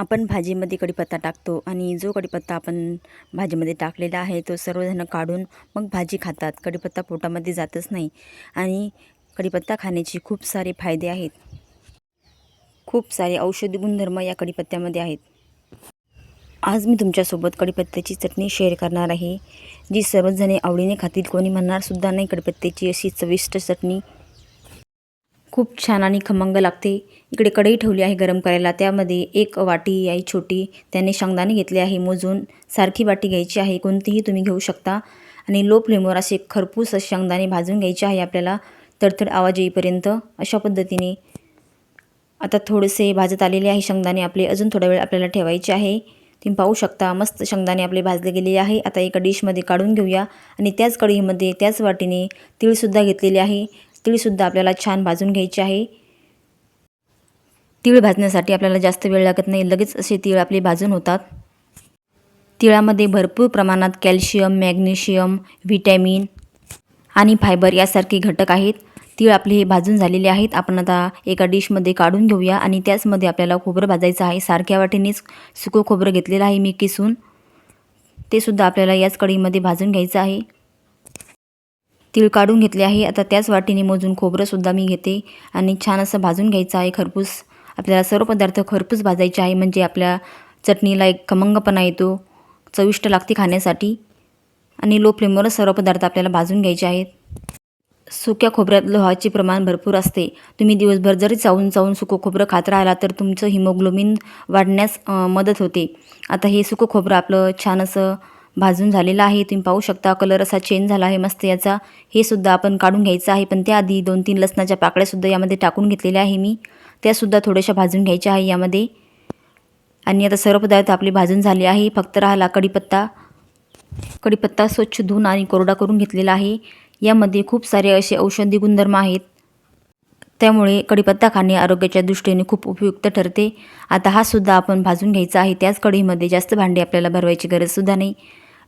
आपण भाजीमध्ये कढीपत्ता टाकतो आणि जो कढीपत्ता आपण भाजीमध्ये टाकलेला आहे तो सर्वजण काढून मग भाजी खातात. कढीपत्ता पोटामध्ये जातच नाही आणि कढीपत्ता खाण्याचे खूप सारे फायदे आहेत. खूप सारे औषधी गुणधर्म या कढीपत्त्यामध्ये आहेत. आज मी तुमच्यासोबत कढीपत्त्याची चटणी शेअर करणार आहे. जी सर्वजणे आवडीने खातील कोणी म्हणणारसुद्धा नाही कढीपत्त्याची अशी चविष्ट चटणी. खूप छान आणि खमंग लागते. इकडे कढई ठेवली आहे गरम करायला. त्यामध्ये एक वाटी आई छोटी त्याने शेंगदाणे घेतले आहे मोजून सारखी वाटी घ्यायची आहे. कोणतीही तुम्ही घेऊ शकता. आणि लो फ्लेमवर असे खरपूस शेंगदाणे भाजून घ्यायचे आहे आपल्याला. तडतड आवाज येईपर्यंत अशा पद्धतीने आता थोडेसे भाजत आलेले आहे शेंगदाणे आपले. अजून थोडा वेळ आपल्याला ठेवायचे आहे. तुम्ही पाहू शकता मस्त शेंगदाणे आपले भाजले गेलेले आहे. आता एका डिशमध्ये काढून घेऊया. आणि त्याच कढईमध्ये त्याच वाटीने तीळसुद्धा घेतलेले आहे. तीळसुद्धा आपल्याला छान भाजून घ्यायची आहे. तीळ भाजण्यासाठी आपल्याला जास्त वेळ लागत नाही. लगेच असे तीळ आपले भाजून होतात. तिळामध्ये भरपूर प्रमाणात कॅल्शियम मॅग्नेशियम व्हिटॅमिन आणि फायबर यासारखे घटक आहेत. तीळ आपले हे भाजून झालेले आहेत. आपण आता एका डिशमध्ये काढून घेऊया आणि त्याचमध्ये आपल्याला खोबरं भाजायचं आहे. सारख्या वाटेनेच सुकं खोबरं घेतलेलं आहे मी किसून. ते सुद्धा आपल्याला याच कढईमध्ये भाजून घ्यायचं आहे. तीळ काढून घेतले आहे. आता त्याच वाटीने मोजून खोबरंसुद्धा मी घेते. आणि छान असं भाजून घ्यायचं आहे खरपूस. आपल्याला सर्व पदार्थ खरपूस भाजायचे आहे. म्हणजे आपल्या चटणीला एक खमंगपणा येतो. चविष्ट लागते खाण्यासाठी. आणि लो फ्लेमवरच सर्व पदार्थ आपल्याला भाजून घ्यायचे आहेत. सुक्या खोबऱ्यात लोहाचे प्रमाण भरपूर असते. तुम्ही दिवसभर जरी चावून चावून सुकं खोबरं खात राहिला तर तुमचं हिमोग्लोबिन वाढण्यास मदत होते. आता हे सुकं खोबरं आपलं छान असं भाजून झालेला आहे. तुम्ही पाहू शकता कलर असा चेंज झाला आहे. मस्त याचा. हे सुद्धा आपण काढून घ्यायचं आहे. पण त्याआधी दोन तीन लसणाच्या पाकळ्यासुद्धा यामध्ये टाकून घेतलेल्या आहे मी. त्यासुद्धा थोड्याशा भाजून घ्यायच्या आहे यामध्ये. आणि आता सर्व पदार्थ आपले भाजून झाले आहे. फक्त राहिला कढीपत्ता. कढीपत्ता स्वच्छ धुवून आणि कोरडा करून घेतलेला आहे. यामध्ये खूप सारे असे औषधी गुणधर्म आहेत. त्यामुळे कढीपत्ता खाणे आरोग्याच्या दृष्टीने खूप उपयुक्त ठरते. आता हा सुद्धा आपण भाजून घ्यायचा आहे. त्याच कढईमध्ये जास्त भांडे आपल्याला भरवायची गरजसुद्धा नाही.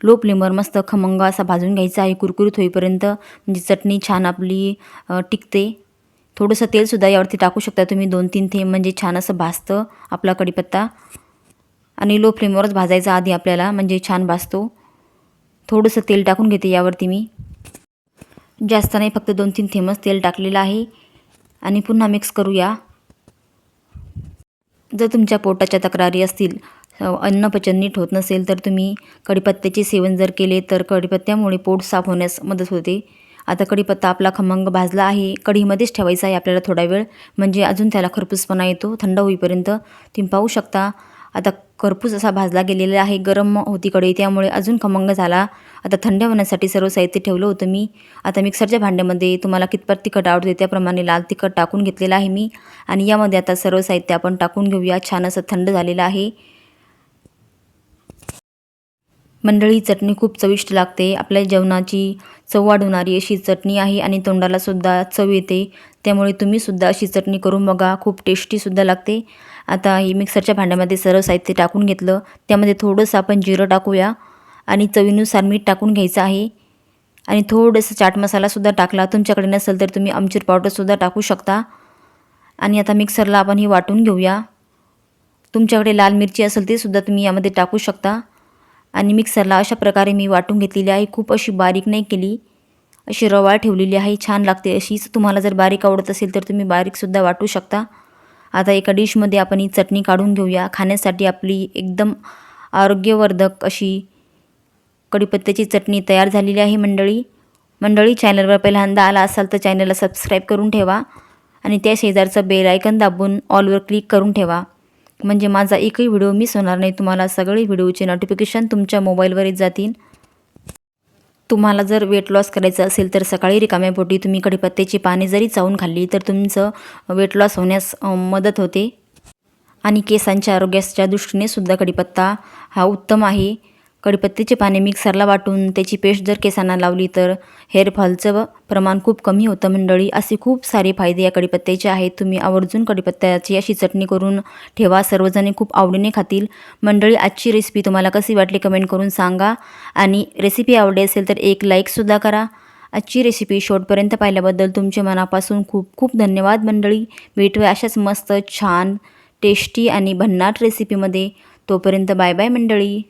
लो फ्लेमवर मस्त खमंग असा भाजून घ्यायचा आहे कुरकुरीत होईपर्यंत म्हणजे चटणी छान आपली टिकते. थोडंसं तेलसुद्धा यावरती टाकू शकता तुम्ही दोन तीन थेंब म्हणजे छान असं भाजतं आपला कढीपत्ता. आणि लो फ्लेमवरच भाजायचा आधी आपल्याला म्हणजे छान भाजतो. थोडंसं तेल टाकून घेते यावरती मी. जास्त नाही फक्त दोन तीन थेंबच तेल टाकलेलं आहे. आणि पुन्हा मिक्स करूया. जर तुमच्या पोटाच्या तक्रारी असतील अन्नपचन नीट होत नसेल तर तुम्ही कढीपत्त्याचे सेवन जर केले तर कढीपत्त्यामुळे पोट साफ होण्यास मदत होते. आता कढीपत्ता आपला खमंग भाजला आहे कढीमध्येच ठेवायचा आहे आपल्याला थोडा वेळ. म्हणजे अजून त्याला खरपूसपणा येतो थंड होईपर्यंत. तुम्ही पाहू शकता आता खरपूस असा भाजला गेलेला आहे गरम होती कढई त्यामुळे अजून खमंग झाला. आता थंड होण्यासाठी सर्व साहित्य ठेवलं होतं मी. आता मिक्सरच्या भांड्यामध्ये तुम्हाला कितपत तिखट आवडते त्याप्रमाणे लाल तिखट टाकून घेतलेलं आहे मी. आणि यामध्ये आता सर्व साहित्य आपण टाकून घेऊया. छान असं थंड झालेलं आहे. मंडळी चटणी खूप चविष्ट लागते. आपल्या जेवणाची चव वाढवणारी अशी चटणी आहे आणि तोंडालासुद्धा चव येते. त्यामुळे तुम्हीसुद्धा अशी चटणी करून बघा. खूप टेस्टीसुद्धा लागते. आता ही मिक्सरच्या भांड्यामध्ये सर्व साहित्य टाकून घेतलं. त्यामध्ये थोडंसं आपण जिरं टाकूया आणि चवीनुसार मीठ टाकून घ्यायचं आहे. आणि थोडंसं चाट मसालासुद्धा टाकला. तुमच्याकडे नसेल तर तुम्ही आमचूर पावडरसुद्धा टाकू शकता. आणि आता मिक्सरला आपण ही वाटून घेऊया. तुमच्याकडे लाल मिरची असेल ते सुद्धा तुम्ही यामध्ये टाकू शकता. आणि मिक्सरला अशा प्रकारे मी वाटून घेतलेली आहे. खूप अशी बारीक नाही केली. अशी रवाळ ठेवलेली आहे. छान लागते. अशीच तुम्हाला जर बारीक आवडत असेल तर तुम्ही बारीकसुद्धा वाटू शकता. आता एका डिशमध्ये आपण ही चटणी काढून घेऊया. खाण्यासाठी आपली एकदम आरोग्यवर्धक अशी कढीपत्त्याची चटणी तयार झालेली आहे मंडळी. मंडळी चॅनलवर पहिल्यांदा आला असाल तर चॅनलला सबस्क्राईब करून ठेवा. आणि त्या शेजारचं बेल आयकन दाबून ऑलवर क्लिक करून ठेवा. म्हणजे माझा एकही व्हिडिओ मिस होणार नाही. तुम्हाला सगळे व्हिडिओचे नोटिफिकेशन तुमच्या मोबाईलवर येत जातील. तुम्हाला जर वेट लॉस करायचं असेल तर सकाळी रिकाम्या पोटी तुम्ही कढीपत्त्याची पाने जरी चावून खाल्ली तर तुमचं वेट लॉस होण्यास मदत होते. आणि केसांच्या आरोग्याच्या दृष्टीने सुद्धा कढीपत्ता हा उत्तम आहे. कडीपत्तीचे पाने मिक्सरला वाटून त्याची पेस्ट जर केसांना लावली तर हेअरफॉलचं प्रमाण खूप कमी होतं मंडळी. असे खूप सारे फायदे या कडीपत्त्याचे आहेत. तुम्ही आवर्जून कढीपत्त्याची अशी चटणी करून ठेवा. सर्वजण खूप आवडीने खातील. मंडळी आजची रेसिपी तुम्हाला कशी वाटली कमेंट करून सांगा. आणि रेसिपी आवडली असेल तर एक लाईकसुद्धा करा. आजची रेसिपी शेवटपर्यंत पाहिल्याबद्दल तुमचे मनापासून खूप खूप धन्यवाद मंडळी. भेटूया अशाच मस्त छान टेस्टी आणि भन्नाट रेसिपीमध्ये तोपर्यंत बाय बाय मंडळी.